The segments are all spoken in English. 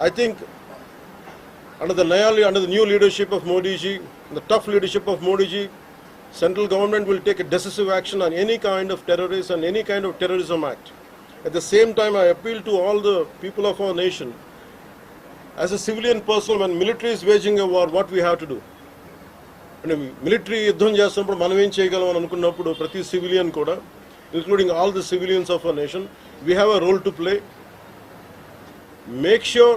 I think under the Naya, under the new leadership of Modi ji, the tough leadership of Modi ji, central government will take a decisive action on any kind of terrorism and any kind of terrorism act. At the same time, I appeal to all the people of our nation. As a civilian person, when military is waging a war, what we have to do? అంటే military యుద్ధం చేస్తున్నప్పుడు మనం ఏం చేయగలం అని అనుకున్నప్పుడు ప్రతి civilian కూడా including all the civilians of a nation we have a role to play make sure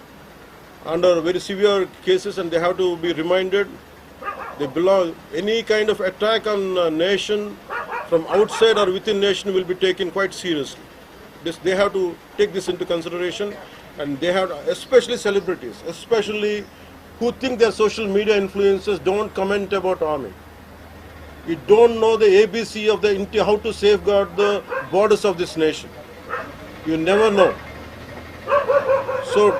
under very severe cases and they have to be reminded they belong, any kind of attack on a nation from outside or within nation will be taken quite seriously. This, they have to take this into consideration and they have, especially celebrities, especially who think they're social media influencers don't comment about army. You don't know the ABC of the how to safeguard the borders of this nation. You never know. So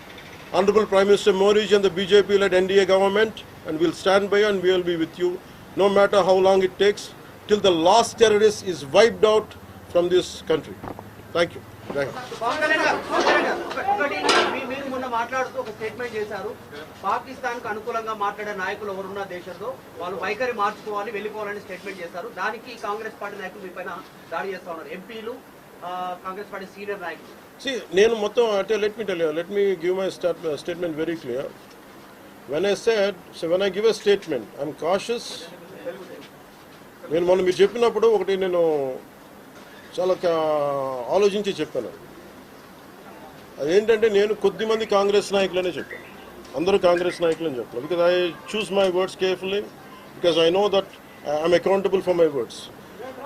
Honorable Prime Minister Modi and the BJP-led NDA government, and we'll stand by and we will be with you, no matter how long it takes, till the last terrorist is wiped out from this country. Thank you. Thank you. Pawan Kalyan గారు, పవన్ కళ్యాణ్ గారు, ఒక- ఒకటి మీ- మీరు మొన్న మాట్లాడుతూ ఒక statement చేశారు పాకిస్తాన్ కు అనుకూలంగా మాట్లాడే నాయకులు ఎవరున్న దేశంలో వాళ్ళు వైఖరి మార్చుకోవాలి వెళ్ళిపోవాలని స్టేట్మెంట్ చేశారు దానికి కాంగ్రెస్ పార్టీ నాయకులు మీ పైన దాడి చేస్తా ఉన్నారు ఎంపీలు కాంగ్రెస్ పార్టీ సీనియర్ నాయకులు See, నేను మొత్తం అంటే let me tell you, let me give my stat- uh, statement very clear. When I said, so when I give a statement, I'm cautious. నేను మొన్న మీరు చెప్పినప్పుడు ఒకటి నేను చాలా కా- ఆలోచించి చెప్పాను అదేంటంటే నేను కొద్దిమంది కాంగ్రెస్ నాయకులనే చెప్పాను అందరూ కాంగ్రెస్ నాయకులని చెప్పాను because I choose my words carefully because I know that I'm accountable for my words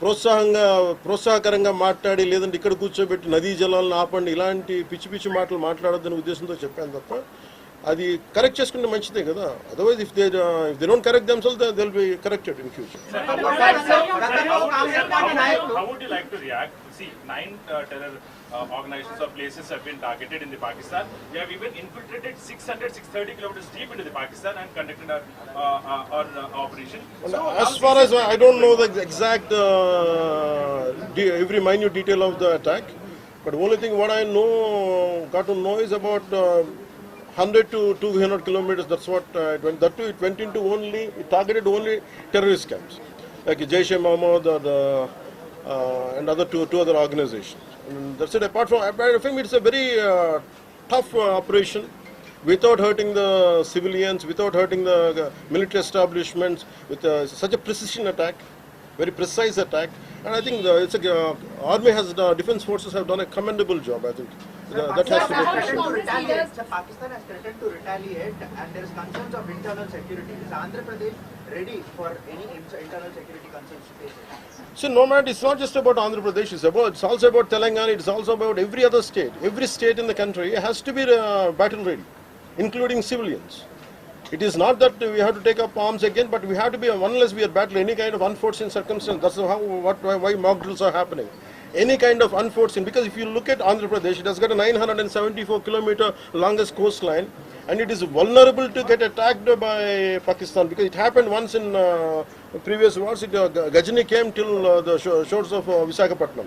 ప్రోత్సాహంగా ప్రోత్సాహకరంగా మాట్లాడి లేదంటే ఇక్కడ కూర్చోబెట్టి నదీ జలాలను ఆపండి ఇలాంటి పిచ్చి పిచ్చి మాటలు మాట్లాడొద్దనే ఉద్దేశంతో చెప్పాను తప్ప అది కరెక్ట్ చేసుకుంటే మంచిదే కదా otherwise if they if they don't correct themselves they will be corrected in future How would you like to react? See, nine uh, terror uh, organizations or places have been targeted in the Pakistan. They have even infiltrated 600, 630 kilometers deep into the Pakistan and conducted our, uh, uh, our uh, operation. So, As far as I I don't know the exact uh, every minute detail of the attack, but only thing what I know, got to know is about uh, 100 to 200 kilometers. That's what uh, it went. That too, it went into only it targeted only terrorist camps, like Jaish e Mohammed or the, uh, and other two two other organizations. And that's it. Apart from, I think it's a very uh, tough uh, operation without hurting the civilians, without hurting the uh, military establishments, with uh, such a precision attack, very precise attack. And I think the, it's a, uh, army has, the defense forces have done a commendable job. I think that, that has to be appreciated. to retaliate. Sir, Pakistan has threatened to retaliate and there is concerns of internal security. Is Andhra Pradesh ready for any internal security concerns to face it? So no matter, it's not just about Andhra Pradesh. It's about, it's also about Telangana. It's also about every other state. Every state in the country has to be uh, battle ready, including civilians. It is not that we have to take up arms again, but we have to be unless we are battling any kind of unforeseen circumstance. That's how what why, why mock drills are happening. Any kind of unforeseen because if you look at Andhra Pradesh, it has got a 974 kilometer longest coastline, and it is vulnerable to get attacked by Pakistan because it happened once in uh, previous wars. It, uh, Gajini came till uh, the shore- shores of uh, Visakhapatnam.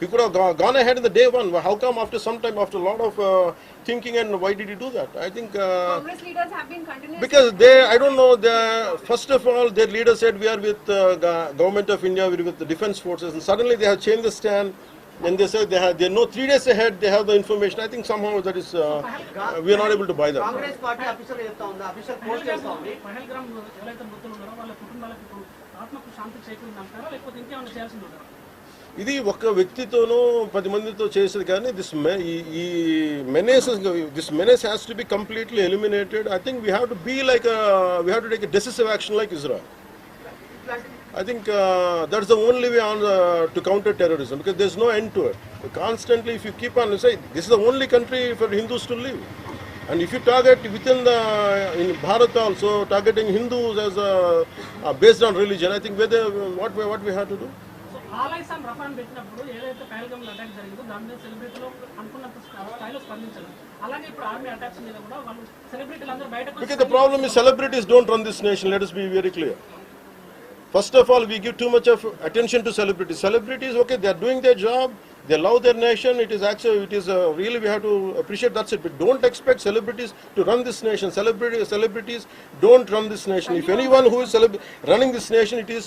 He could have gone, gone ahead in the day one. But How come after some time, after a lot of uh, thinking, and why did he do that? I think uh, Congress leaders have been continuously because they, I don't know. The first of all, their leader said we are with uh, go- government of India, we're with the defense forces, and suddenly they have changed the stand. And they said they have, they know three days ahead they have the information. I think somehow that is, uh, uh, we are not able to buy that. Congress party official చెప్తా ఉంది official post చేస్తా ఉంది ఇది ఒక వ్యక్తితోనో పది మందితో చేసేది కానీ దిస్ ఈ menace this menace has to be completely eliminated I think we have to be like we have to take decisive action like Israel I think uh, that's the only way on uh, to counter terrorism because there's no end to it. Constantly, if you keep on say this is the only country for Hindus to live, and if you target within the in Bharat also targeting Hindus as a, uh, based on religion, I think whether what we what we have to do. So ఆలైసాన్ రఫాన్ పెట్టినప్పుడు ఏదైతే Pahalgam attack జరిగిందో దాని మీద సెలబ్రిటీలు అనుకున్నంత స్థాయిలో స్పందించారు అలాగే ఇప్పుడు ఆర్మీ అటాక్స్ మీద కూడా వాళ్ళు సెలబ్రిటీలు అందరూ బయటకు వచ్చి Because the problem is celebrities don't run this nation. Let us be very clear. First of all, we give too much of attention to celebrities. Celebrities, okay, they are doing their job. They love their nation. It is actually, it is uh, really we have to appreciate that's it. But don't expect celebrities to run this nation. Celebrity, celebrities don't run this nation. If anyone who is celeb- running this nation, it is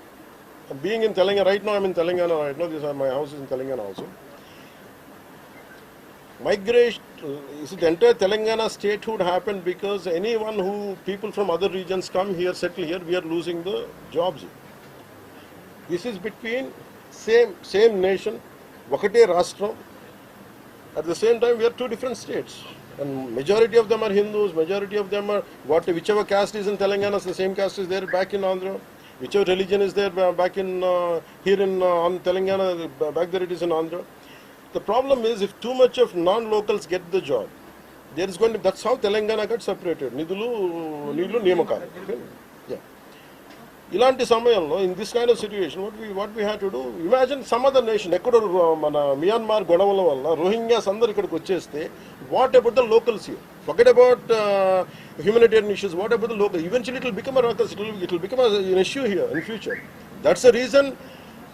being in Telangana, right now I'm in Telangana right now, This uh, my house is in Telangana also. Migration, uh, is it entire Telangana statehood happened because anyone who, people from other regions come here, settle here, we are losing the jobs. This is between same, same nation, Vakate Rastram. At the same time, we are two different states. And majority of them are Hindus, majority of them are what, whichever caste is in Telangana, the same caste is there back in Andhra. Whichever religion is there back in uh, here in uh, on Telangana, back there it is in Andhra. The problem is if too much of non-locals get the job, there is going to that's how Telangana got separated. Nidulu, nidulu నియామకాలు Yeah. ఇలాంటి సమయంలో in this kind of situation what we what we have to do imagine some other nation ఎక్కడో మన Myanmar గొడవల వల్ల Rohingyas అందరు ఇక్కడికి వచ్చేస్తే what about the locals here forget about humanitarian issues, what about the local? Eventually it will become a ruckus, it will, it will become a, an issue here in future. That's the reason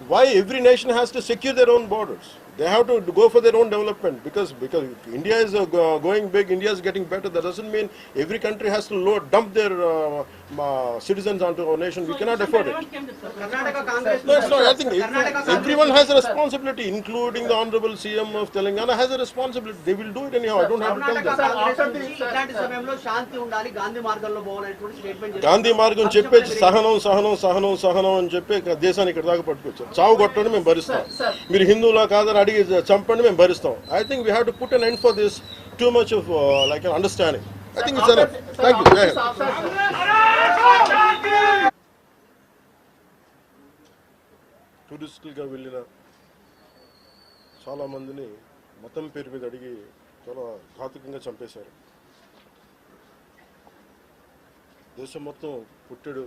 why every nation has to secure their own borders. they have to go for their own development because because India is uh, go- going big, India is getting better. That doesn't mean every country has to load, dump their uh, uh, citizens onto our nation. We cannot afford it. Revanth ఏం చెప్తారు Karnataka Congress No, it's not. I think Karnataka every- everyone has a responsibility, including the honorable CM of Telangana has a responsibility. They will do it anyhow. I don't have to tell Karnataka them. Congress నుంచి ఇట్లాంటి సమయంలో శాంతి ఉండాలి గాంధీ మార్గంలో పోవాలనేటువంటి statement Gandhi మార్గం చెప్పేసి సహనం సహనం సహనం సహనం అని చెప్పి ఇక దేశాన్ని ఇక్కడ దాకా పట్టుకొచ్చారు చావు కొట్టండి మేము భరిస్తాం మీరు హిందువులా కాదని అడిగి చంపండి మేము భరిస్తాం. I think we have to put an end for this too much of like understanding I think it's thank you టూరిస్టులుగా వెళ్ళిన చాలా మందిని మతం పేరు మీద అడిగి చాలా ఘాతుకంగా చంపేశారు. దేశం మొత్తం పుట్టెడు.